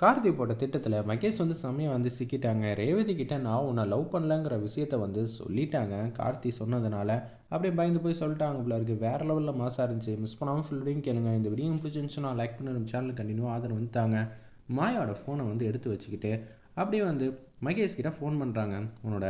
கார்த்தி போட்ட திட்டத்தில் மகேஷ் வந்து செம்மையாக வந்து சிக்கிட்டாங்க. ரேவதி கிட்ட நான் உன்னை லவ் பண்ணலங்கிற விஷயத்த வந்து சொல்லிட்டாங்க. கார்த்தி சொன்னதுனால அப்படியே பயந்து போய் சொல்லிட்டாங்க போல இருக்குது வேறு லெவலில் மாசாக இருந்துச்சு. மிஸ் பண்ணாமல் ஃபுல் வீடியும் கேளுங்க. இந்த வீடியோ பிடிச்சிருந்துச்சுன்னா லைக் பண்ணி நம்ம சேனல் கண்டினியூ ஆதரவு வந்துட்டாங்க. மாயாவோட ஃபோனை வந்து எடுத்து வச்சுக்கிட்டு அப்படியே வந்து மகேஷ் கிட்ட ஃபோன் பண்ணுறாங்க உன்னோட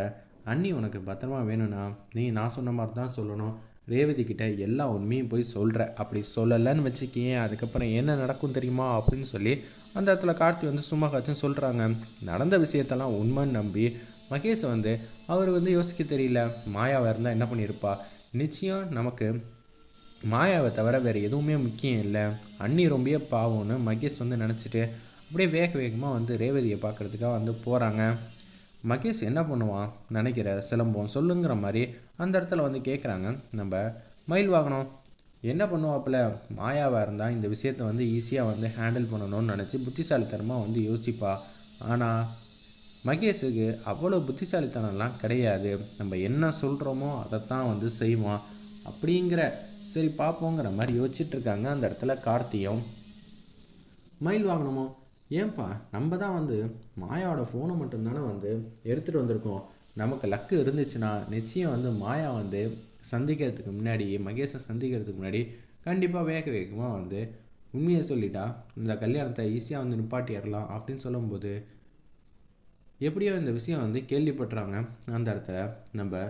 அண்ணி உனக்கு பத்திரமா வேணும்னா நீ நான் சொன்ன மாதிரி தான் சொல்லணும். ரேவதி கிட்ட எல்லா உண்மையும் போய் சொல்கிற அப்படி சொல்லலைன்னு வச்சுக்கேன் அதுக்கப்புறம் என்ன நடக்கும் தெரியுமா அப்படின்னு சொல்லி அந்த இடத்துல கார்த்தி வந்து சும்மா காச்சும் சொல்கிறாங்க நடந்த விஷயத்தெல்லாம் உண்மைன்னு நம்பி மகேஷ் வந்து அவர் வந்து யோசிக்க தெரியல மாயாவாக இருந்தால் என்ன பண்ணியிருப்பா? நிச்சயம் நமக்கு மாயாவை தவிர வேறு எதுவுமே முக்கியம் இல்லை. அண்ணி ரொம்ப பாவம்னு மகேஷ் வந்து நினச்சிட்டு அப்படியே வேக வேகமாக வந்து ரேவதியை பார்க்குறதுக்காக வந்து போகிறாங்க மகேஷ் என்ன பண்ணுவான்? நினைக்கிற சிலம்பம் சொல்லுங்கிற மாதிரி அந்த இடத்துல வந்து கேட்குறாங்க நம்ம மயில் வாகனம் என்ன பண்ணுவாப்புல? மாயாவாக இருந்தால் இந்த விஷயத்தை வந்து ஈஸியாக வந்து ஹேண்டில் பண்ணணும்னு நினச்சி புத்திசாலித்தனமாக வந்து யோசிப்பா. ஆனால் மகேஷுக்கு அவ்வளோ புத்திசாலித்தனம்லாம் கிடையாது. நம்ம என்ன சொல்கிறோமோ அதைத்தான் வந்து செய்வான். அப்படிங்கிற சரி பார்ப்போங்கிற மாதிரி யோசிச்சுட்ருக்காங்க அந்த இடத்துல கார்த்தியும். மயில் வாங்கணுமோ? ஏன்பா நம்ம தான் வந்து மாயாவோட ஃபோனை மட்டும்தானே வந்து எடுத்துகிட்டு வந்திருக்கோம். நமக்கு லக்கு இருந்துச்சுன்னா நிச்சயம் வந்து மாயா வந்து சந்திக்கிறதுக்கு முன்னாடி மகேஷை சந்திக்கிறதுக்கு முன்னாடி கண்டிப்பாக வேக வேகமாக வந்து உண்மையை சொல்லிட்டா இந்த கல்யாணத்தை ஈஸியாக வந்து நிப்பாட்டிடலாம் அப்படின்னு சொல்லும்போது எப்படியோ இந்த விஷயம் வந்து கேள்விப்பட்டுறாங்க. அந்த இடத்துல நம்ம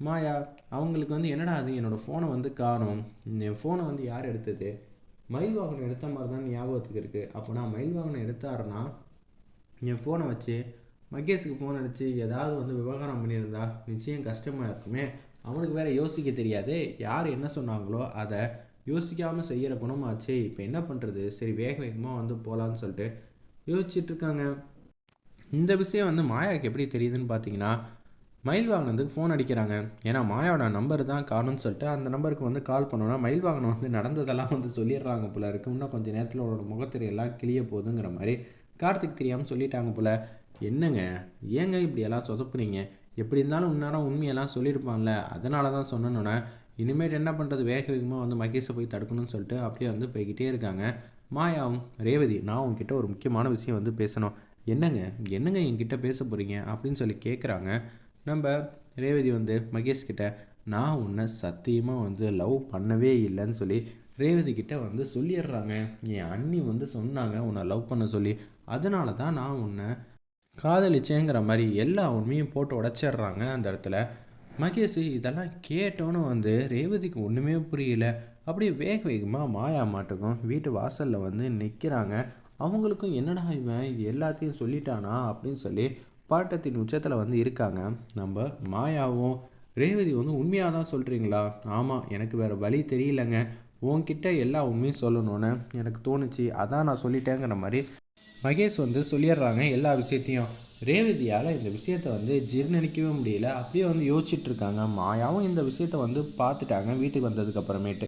மாயா அவங்களுக்கு வந்து என்னடா அது? என்னோடய ஃபோனை வந்து காணும். என் ஃபோனை வந்து யார் எடுத்தது? மயில் வாகனம் எடுத்த மாதிரி தான் ஞாபகத்துக்கு இருக்குது அப்போ நான் மயில் வாகனம் எடுத்தாருன்னா என் ஃபோனை வச்சு மகேஷுக்கு ஃபோன் அடித்து ஏதாவது வந்து விவகாரம் பண்ணியிருந்தா நிச்சயம் கஷ்டமாக இருக்குமே. அவனுக்கு வேறு யோசிக்க தெரியாது. யார் என்ன சொன்னாங்களோ அதை யோசிக்காமல் செய்கிற குணமாச்சு. இப்போ என்ன பண்ணுறது சரி வேக வேகமாக வந்து போகலான்னு சொல்லிட்டு யோசிச்சுட்டு இருக்காங்க இந்த விஷயம் வந்து மாயாவுக்கு எப்படி தெரியுதுன்னு பார்த்தீங்கன்னா மயில் வாகனத்துக்கு ஃபோன் அடிக்கிறாங்க. ஏன்னா மாயாவோட நம்பர் தான் காணும்னு சொல்லிட்டு அந்த நம்பருக்கு வந்து கால் பண்ணோன்னா மயில் வாகனம் வந்து நடந்ததெல்லாம் வந்து சொல்லிடுறாங்க போல இருக்கு. இன்னும் கொஞ்சம் நேரத்தில் அவரோட முகத்திரையெல்லாம் கிளிய போகுதுங்கிற மாதிரி கார்த்திக் தெரியாமல் சொல்லிட்டாங்க போல். என்னங்க? ஏங்க இப்படியெல்லாம் சொதப்புனீங்க? எப்படி இருந்தாலும் இந்நேரம் உண்மையெல்லாம் சொல்லியிருப்பான்ல. அதனால தான் சொன்னோன்னே இனிமேல் என்ன பண்ணுறது வேக வேகமாக வந்து மகேஷை போய் தடுக்கணும்னு சொல்லிட்டு அப்படியே வந்து போய்கிட்டே இருக்காங்க. மாயாவும் ரேவதி நான் உங்ககிட்ட ஒரு முக்கியமான விஷயம் வந்து பேசணும். என்னங்க? என்னங்க என்கிட்ட பேச போகிறீங்க அப்படின்னு சொல்லி கேட்குறாங்க நம்ம ரேவதி வந்து மகேஷ் கிட்ட நான் உன்னை சத்தியமாக வந்து லவ் பண்ணவே இல்லைன்னு சொல்லி ரேவதி கிட்ட வந்து சொல்லிடுறாங்க. என் அண்ணி வந்து சொன்னாங்க உன்னை லவ் பண்ண சொல்லி. அதனால தான் நான் உன்னை காதலிச்சேங்கிற மாதிரி எல்லா உண்மையும் போட்டு உடச்சிட்றாங்க அந்த இடத்துல. மகேஷ் இதெல்லாம் கேட்டோன்னு வந்து ரேவதிக்கு ஒன்றுமே புரியல. அப்படியே வேக வேகமாக மாயா மாட்டுக்கும் வீட்டு வாசலில் வந்து நிற்கிறாங்க அவங்களுக்கும் என்னடா இவன் இது எல்லாத்தையும் சொல்லிட்டானா அப்படின்னு சொல்லி பாட்டத்தின் உச்சத்தில் வந்து இருக்காங்க. நம்ம மாயாவும் ரேவதி வந்து உண்மையாக தான் சொல்கிறீங்களா ஆமாம் எனக்கு வேறு வழி தெரியலங்க. உன்கிட்ட எல்லா உண்மையும் சொல்லணும்னு எனக்கு தோணுச்சு. அதான் நான் சொல்லிட்டேங்கிற மாதிரி மகேஷ் வந்து சொல்லிடுறாங்க எல்லா விஷயத்தையும். ரேவதியால் இந்த விஷயத்தை வந்து ஜீர்ணிக்கவே முடியல. அப்படியே வந்து யோசிச்சுட்டு இருக்காங்க. மாயாவும் இந்த விஷயத்த வந்து பார்த்துட்டாங்க. வீட்டுக்கு வந்ததுக்கு அப்புறமேட்டு.